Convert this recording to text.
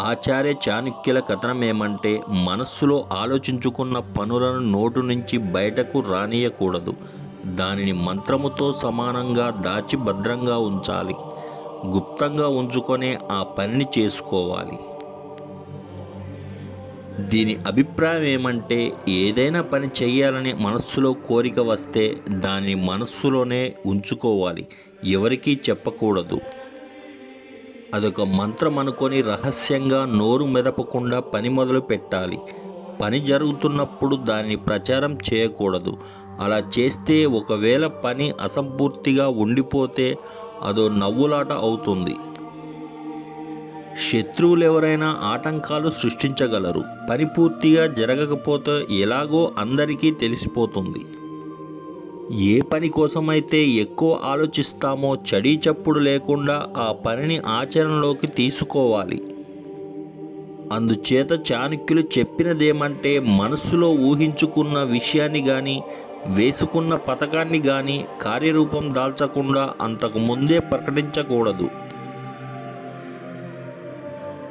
ఆచార్య చాణక్యుల కథనమేమంటే మనస్సులో ఆలోచించుకున్న పనులను నోటు నుంచి బయటకు రానియకూడదు. దానిని మంత్రముతో సమానంగా దాచి భద్రంగా ఉంచాలి. గుప్తంగా ఉంచుకొనే ఆ పనిని చేసుకోవాలి. దీని అభిప్రాయం ఏమంటే ఏదైనా పని చేయాలని మనస్సులో కోరిక వస్తే దాన్ని మనస్సులోనే ఉంచుకోవాలి. ఎవరికీ చెప్పకూడదు. అదొక మంత్రం అనుకొని రహస్యంగా నోరు మెదపకుండా పని మొదలు పెట్టాలి. పని జరుగుతున్నప్పుడు దాన్ని ప్రచారం చేయకూడదు. అలా చేస్తే ఒకవేళ పని అసంపూర్తిగా ఉండిపోతే అదో నవ్వులాట అవుతుంది. శత్రువులు ఎవరైనా ఆటంకాలు సృష్టించగలరు. పని పూర్తిగా జరగకపోతే ఎలాగో అందరికీ తెలిసిపోతుంది. ఏ పని కోసమైతే ఎక్కువ ఆలోచిస్తామో చడీ చప్పుడు లేకుండా ఆ పనిని ఆచరణలోకి తీసుకోవాలి. అందుచేత చాణక్యులు చెప్పినదేమంటే మనస్సులో ఊహించుకున్న విషయాన్ని కానీ వేసుకున్న పథకాన్ని కానీ కార్యరూపం దాల్చకుండా అంతకు ముందే ప్రకటించకూడదు.